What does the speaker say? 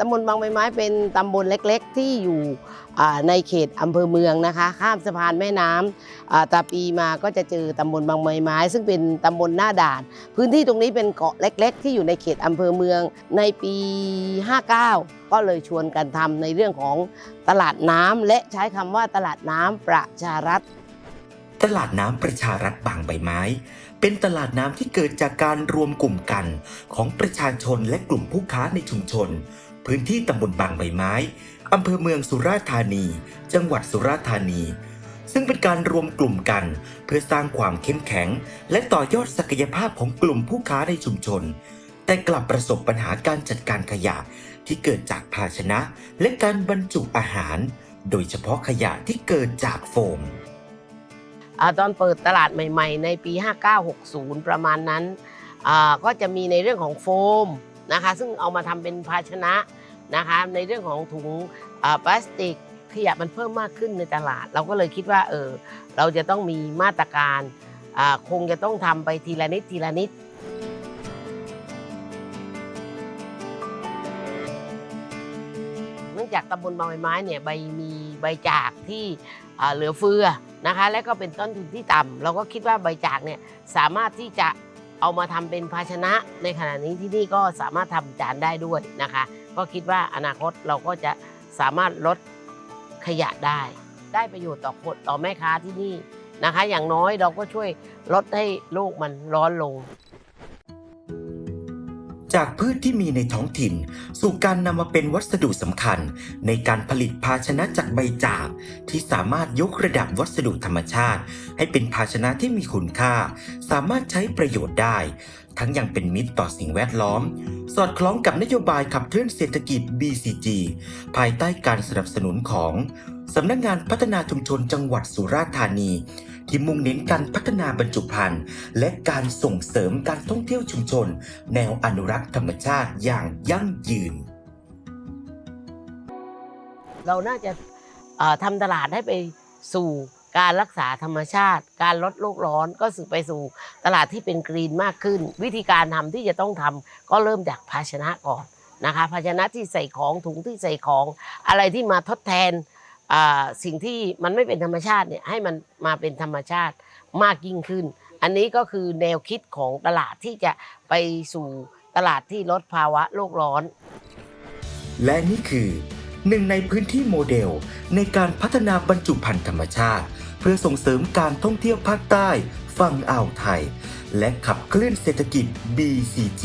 ตำบลบางใบไม้เป็นตำบลเล็กๆ ที่อยู่ในเขตอำเภอเมืองนะคะ ข้ามสะพานแม่น้ำอ่าตาปีมาก็จะเจอตำบลบางใบไม้ ซึ่งเป็นตำบลหน้าด่าน พื้นที่ตรงนี้เป็นเกาะเล็ก ๆ ที่อยู่ในเขตอำเภอเมืองในปี 59 ก็เลยชวนกันทำในเรื่องของตลาดน้ำและใช้คำว่าตลาดน้ำประชารัฐตลาดน้ำประชารัฐบางใบไม้ เป็นตลาดน้ำที่เกิดจากการรวมกลุ่มกันของประชาชนและกลุ่มผู้ค้าในชุมชน พื้นที่ตำบลบางใบไม้อำเภอเมืองสุราษฎร์ธานี จังหวัดสุราษฎร์ธานี ซึ่งเป็นการรวมกลุ่มกัน เพื่อสร้างความเข้มแข็ง และต่อยอดศักยภาพของกลุ่มผู้ค้าในชุมชน แต่กลับประสบปัญหาการจัดการขยะที่เกิดจากภาชนะ และการบรรจุอาหาร โดยเฉพาะขยะที่เกิดจากโฟมอตอนเปิดตลาดใหม่ ๆ ในปี 5960 ประมาณนั้นก็จะมีในเรื่องของโฟม นะคะ ซึ่งเอามาทำเป็นภาชนะนะคะ ในเรื่องของถุงพลาสติกขยะมันเพิ่มมากขึ้นในตลาด เราก็เลยคิดว่าเออเราจะต้องมีมาตรการคงจะต้องทำไปทีละนิดทีละนิดเนื่องจากตำบลบางใบไม้เนี่ยใบมีใบจากที่เหลือเฟือนะคะ และก็เป็นต้นทุนที่ต่ำเราก็คิดว่าใบจากเนี่ยสามารถที่จะ เอามาทำเป็นภาชนะในขณะนี้ที่นี่ก็สามารถทำจานได้ด้วยนะคะ ก็คิดว่าอนาคตเราก็จะสามารถลดขยะได้ ได้ประโยชน์ต่อคนต่อแม่ค้าที่นี่นะคะ อย่างน้อยเราก็ช่วยลดให้โลกมันร้อนลง จากพืชที่มีในท้องถิ่น สู่การนำมาเป็นวัสดุสำคัญ ในการผลิตภาชนะจากใบจาก ที่สามารถยกระดับวัสดุธรรมชาติ ให้เป็นภาชนะที่มีคุณค่า สามารถใช้ประโยชน์ได้ทั้งยังเป็นมิตรต่อสิ่งแวดล้อม สอดคล้องกับนโยบายขับเคลื่อนเศรษฐกิจ BCG ภายใต้การสนับสนุนของสำนักงานพัฒนาชุมชนจังหวัดสุราษฎร์ธานี ที่มุ่งเน้นการพัฒนาบรรจุภัณฑ์และการส่งเสริมการท่องเที่ยวชุมชน แนวอนุรักษ์ธรรมชาติอย่างยั่งยืน เราน่าจะทำตลาดให้ไปสู่ การรักษาธรรมชาติ การลดโลกร้อนก็สื่อไปสู่ตลาดที่เป็นกรีนมากขึ้น วิธีการทำที่จะต้องทำก็เริ่มจากภาชนะก่อนนะคะภาชนะที่ใส่ของถุงที่ใส่ของอะไรที่มาทดแทนสิ่งที่มันไม่เป็นธรรมชาติเนี่ยให้มันมาเป็นธรรมชาติมากยิ่งขึ้น อันนี้ก็คือแนวคิดของตลาดที่จะไปสู่ตลาดที่ลดภาวะโลกร้อน และนี่คือหนึ่งในพื้นที่โมเดลในการพัฒนาบรรจุภัณฑ์ธรรมชาติ เพื่อส่งเสริมการท่องเที่ยวภาคใต้ฝั่งอ่าวไทย และขับเคลื่อนเศรษฐกิจ BCG